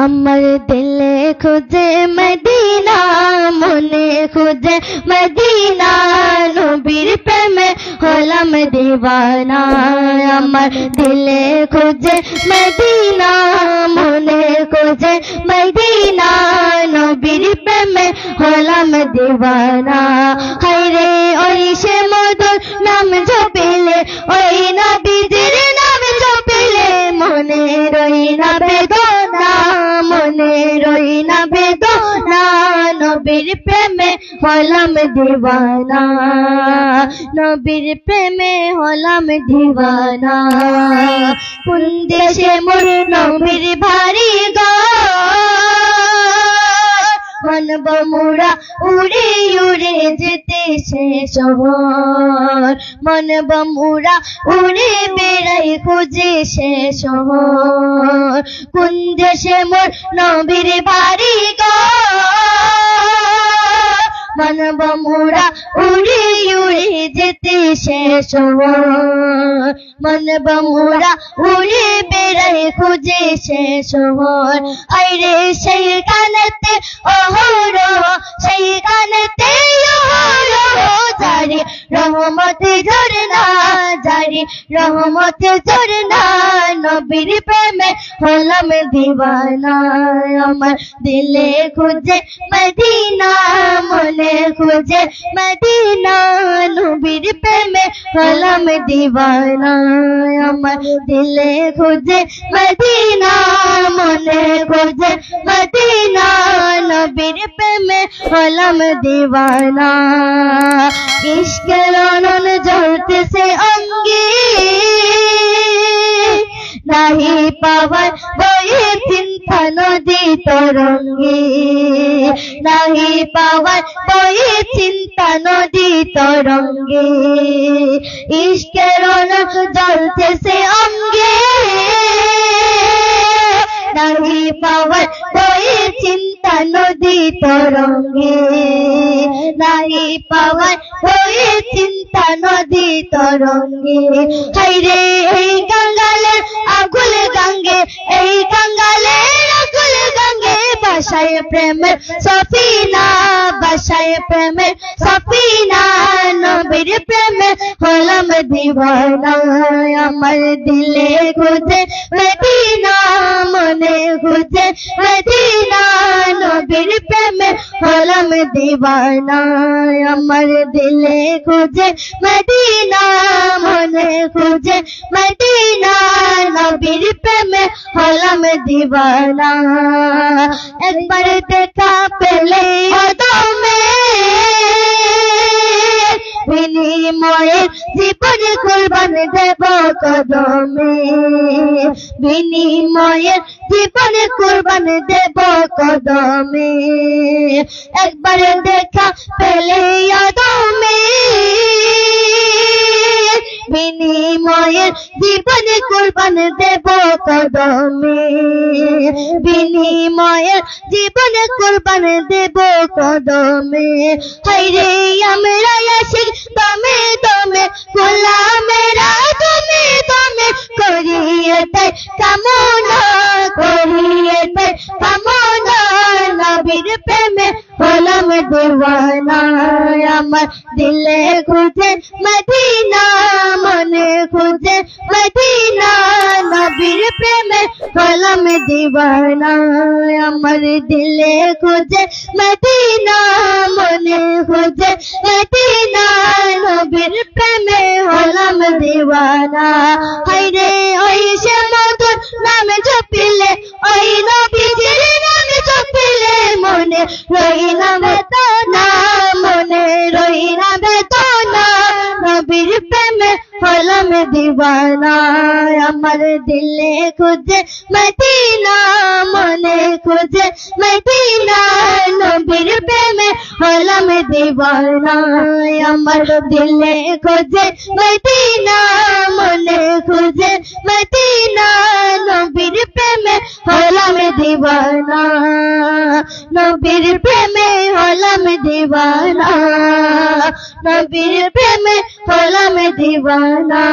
আমার দিলে খুঁজে মদিনা মনে খুঁজে মদিনা নবীর প্রেমে হলাম দিবানা আমার দিলে খুঁজে মদিনা মনে খুঁজে মদিনা নবীর প্রেমে হলাম দিবানা হায়রে ওই সে মধুর নাম জপিলে ওই নবীজির নাম জপিলে মনে রই না বেদনা মনে রই না বেদনা, নবীর প্রেমে হলাম দিবানা নবীর প্রেমে হলাম দিবানা কোন দেশে মোর নবীর ভারী গা? মানব মোরা উড়ে উড়ে যেতে শেষ হওয়ার মানব মোরা উড়ে বেড়াই খুঁজে শেষ হওয়ার কোন দেশে মোর নবীর বাড়ি গো? মানব মোরা উড়ে উড়ে যেতে শেষ হওয়ার মানব মোরা উড়ে বেড়াই খুঁজে শেষ হওয়ার আইরে সেই কানেতে অহর সেই কানেতে অহর জারি রহমতে ঝরনা রহমতে ঝরনা নবীর প্রেমে হলাম দিবানা আমার দিলে খুঁজে মদিনা, মনে খুঁজে মদিনা। নবীর প্রেমে হলাম দিবানা আমার দিলে খুঁজে মদিনা, মনে খুঁজে মদিনা। নবীর প্রেমে হলাম দিবানা ইশকের অনন জ্বলতেছে অঙ্গে নাহি পাওয়ার বয়ে চিন্তা নদী তরঙ্গে। নাহি পাওয়ার বয়ে চিন্তা নদী তরঙ্গে। ইশকের জ্বলতেছে অঙ্গে। নাহি পাওয়ার বয়ে চিন্তা নদী তরঙ্গে। নাহি পাওয়ার বয়ে চিন্তা নদী তরঙ্গে। হাইরে গঙ্গালের আগুল গঙ্গে এই গঙ্গালের আগুল গঙ্গে বাসায় প্রেমের সফিনা বাসায় প্রেমের সফিনা নবীর প্রেমে হলাম দিবানা আমার দিলে খুঁজে মদিনা মনে খুঁজে মদিনা নবীর প্রেমে হলাম দিবানা আমার দিলে খুঁজে মদিনা মনে খুঁজে মদিনা নবীর প্রেমে হলাম দিবানা একবার দেখা পেলে অদমে বিনিময়ে জীবন কুরবান দেব কদমে বিনিময়ে জীবন কুরবান দেব কদমে একবার দেখা পেলে বিনিময়ে জীবন কুরবান দেব কদমে। বিনিময়ে জীবন কুরবান দেব কদমে। হাইরে আমরা আশিক দমে দমে গোলামেরা দমে দমে, করিয়ে তাই কামনা, করিয়ে তাই কামনা, নবীর প্রেমে হলাম দিওয়ানা আমার দিলে খুঁজে মদিনা মনে খুঁজে মদিনা নবীর প্রেমে হলাম দিওয়ানা আমার দিলে খুঁজে মদিনা মনে খুঁজে মদিনা নবীর প্রেমে হলাম দিওয়ানা হাইরে ওই সে মধুর নামে জপিলে ওই নামে মনে, রই না বেদনা মনে, রই না বেদনা। নবীর প্রেমে হলাম দিবানা আমার দিলে খুঁজে মদিনা, মনে খুঁজে মদিনা। নবীর প্রেমে হলাম দিবানা আমার দিলে খুঁজে মদিনা, মনে খুঁজে মদিনা। হলাম দিবানা নবীর প্রেমে হলাম দিবানা